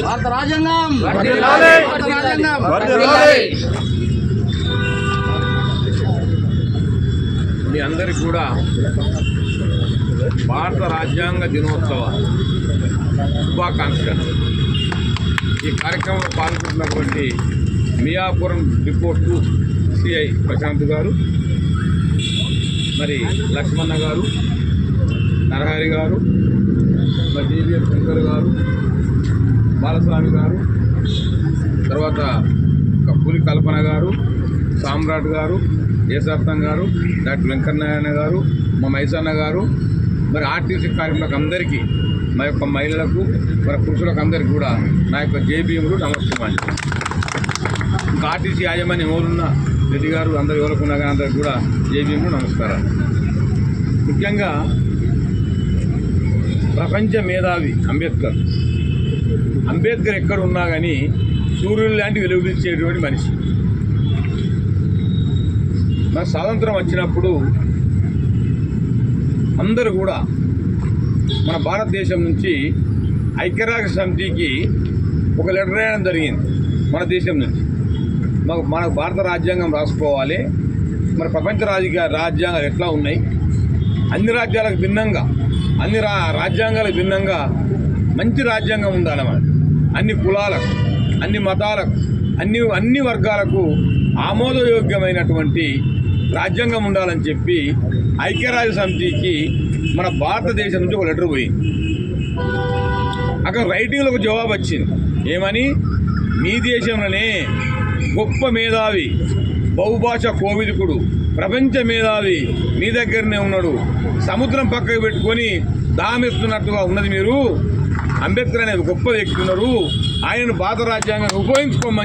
భారత రాజ్యాంగం. భారత. మీ అందరికి కూడా భారత రాజ్యాంగ దినోత్సవ శుభాకాంక్షలు ఈ కార్యక్రమంలో పాల్గొంటున్నటువంటి Miyapuram report to CI Prashanth గారు మరి లక్ష్మణ గారు నరహరి గారు మరి జీవీఎస్ శంకర్ గారు బాలస్వామి గారు తర్వాత పులి కల్పన గారు సామ్రాట్ గారు ఏసార్థం గారు డాక్టర్ వెంకటనారాయణ గారు మా మైసన్న గారు మరి ఆర్టీసీ కార్మికులకు అందరికీ మా యొక్క మహిళలకు మరి పురుషులకు అందరికీ కూడా నా యొక్క జేబీఎంలు నమస్కారం ఇంకా ఆర్టీసీ యాజమాన్యం ఎవరున్న రెడ్డి గారు అందరు ఎవరుకున్నా కానీ అందరికి కూడా జేబీఎంలు నమస్కారం. ముఖ్యంగా ప్రపంచ మేధావి అంబేద్కర్. అంబేద్కర్ ఎక్కడ ఉన్నా కానీ సూర్యుడు లాంటి వెలుగునిచ్చేటువంటి మనిషి. మన స్వాతంత్రం వచ్చినప్పుడు అందరూ కూడా మన భారతదేశం నుంచి ఐక్యరాజ్య సమితికి ఒక లెటర్ రాయడం జరిగింది మన దేశం నుంచి. మాకు మన భారత రాజ్యాంగం రాసుకోవాలి. మన ప్రపంచ రాజకీయ రాజ్యాంగాలు ఎట్లా ఉన్నాయి? అన్ని రాజ్యాలకు భిన్నంగా అన్ని రా రాజ్యాంగాలకు భిన్నంగా మంచి రాజ్యాంగం ఉందన్నమాట. అన్ని కులాలకు అన్ని మతాలకు అన్ని అన్ని వర్గాలకు ఆమోదయోగ్యమైనటువంటి రాజ్యాంగం ఉండాలని చెప్పి ఐక్యరాజ్య సమితికి మన భారతదేశం నుంచి ఒక లెటర్ పోయింది. అక్కడ రైటింగ్లో ఒక జవాబు వచ్చింది. ఏమని? మీ దేశంలోనే గొప్ప మేధావి బహుభాష కోవిదుకుడు ప్రపంచ మేధావి మీ దగ్గరనే ఉన్నాడు. సముద్రం పక్కకు పెట్టుకొని దామెస్తున్నట్టుగా ఉన్నది మీరు. అంబేద్కర్ అనే గొప్ప వ్యక్తి ఉన్నారు. ఆయన భారత రాజ్యాంగాన్ని ఉపయోగించుకోమని